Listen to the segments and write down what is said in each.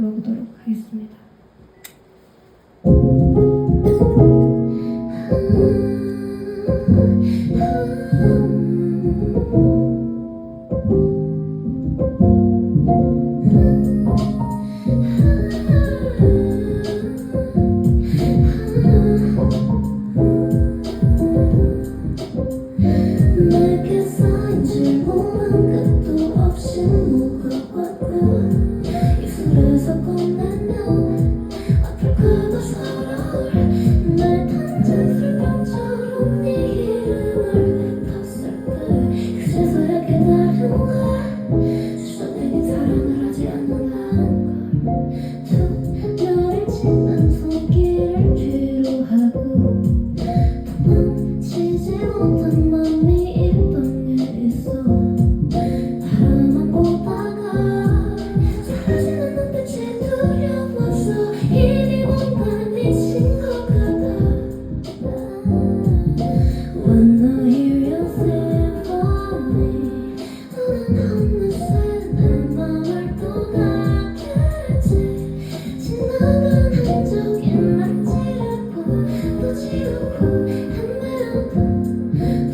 불러보도록 하겠습니다.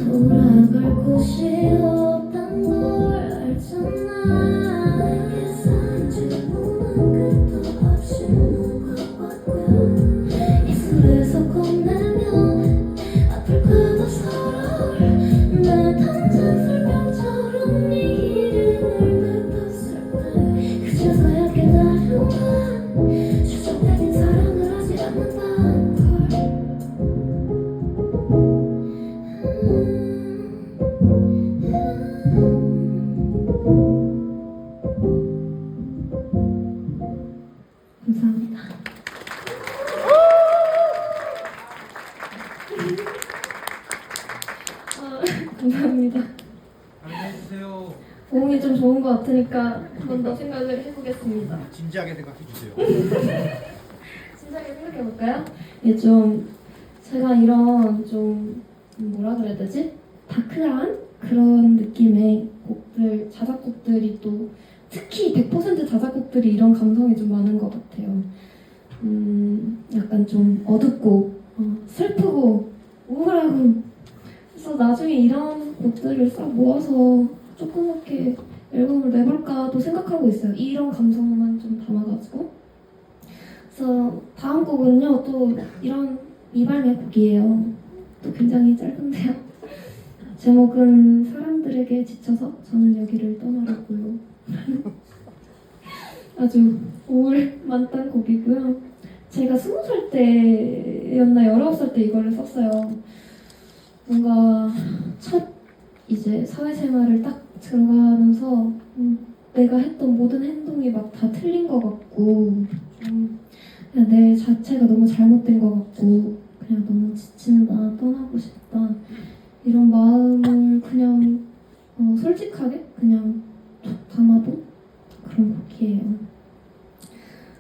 돌아갈 곳이 아, 감사합니다. 안녕하세요. 호응이 좀 좋은 것 같으니까 한번 더 생각을 해보겠습니다. 진지하게 생각해 주세요. 진작에 생각해 볼까요? 이게 좀 제가 이런 좀 뭐라 그래야 되지? 다크한 그런 느낌의 곡들, 자작곡들이 또 특히 100% 자작곡들이 이런 감성이 좀 많은 것 같아요. 음, 약간 좀 어둡고 어, 슬프고 우울하고 그래서 나중에 이런 곡들을 싹 모아서 조그맣게 앨범을 내볼까도 생각하고 있어요. 이런 감성만 좀 담아가지고. 그래서 다음 곡은요 또 이런 미발매 곡이에요. 또 굉장히 짧은데요. 제목은 사람들에게 지쳐서 저는 여기를 떠나려고요. 아주 우울 만땅 곡이고요. 제가 스무 살 때였나 열아홉 살 때 이거를 썼어요. 뭔가 첫 이제 사회생활을 딱 들어가면서 음, 내가 했던 모든 행동이 막 다 틀린 것 같고 좀 그냥 내 자체가 너무 잘못된 것 같고 그냥 너무 지친다 떠나고 싶다 이런 마음을 그냥 어, 솔직하게 그냥 툭 담아도 그런 곡이에요.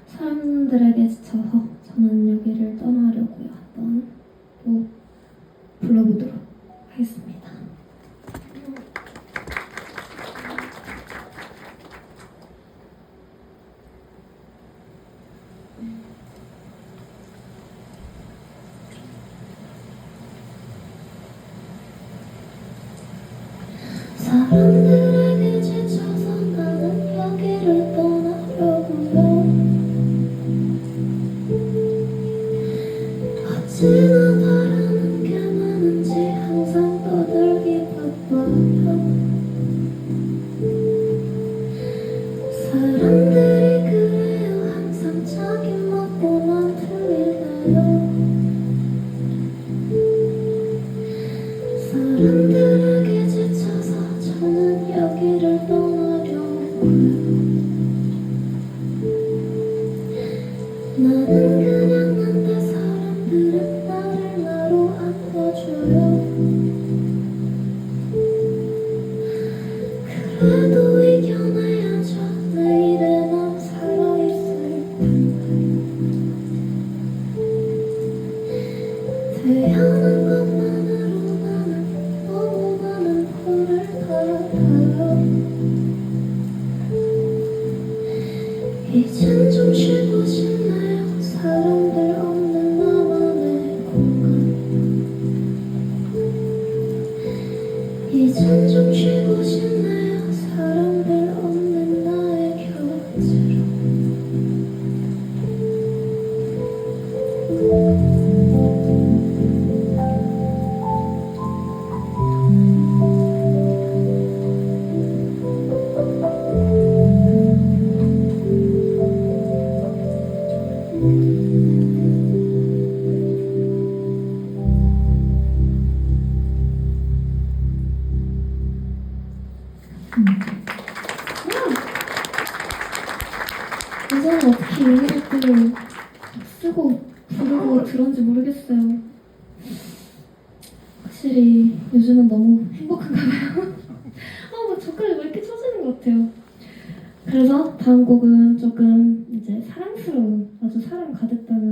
사람들에게 지쳐서 저는 여기를 떠나려고요. 한번 또 불러보도록 하겠습니다. 사람들 이젠 좀 쉬고 싶나요? 사람들 없는 나만의 공간. 이젠 좀 쉬고 싶나요? 사람들 없는 나의 곁으로 예전에 어떻게 것들을 쓰고 부르고 들었는지 모르겠어요. 확실히 요즘은 너무 행복한가 봐요. 아, 막 젓갈이 왜 이렇게 쳐지는 것 같아요. 그래서 다음 곡은 조금 이제 사랑스러운 아주 사랑 가득 담은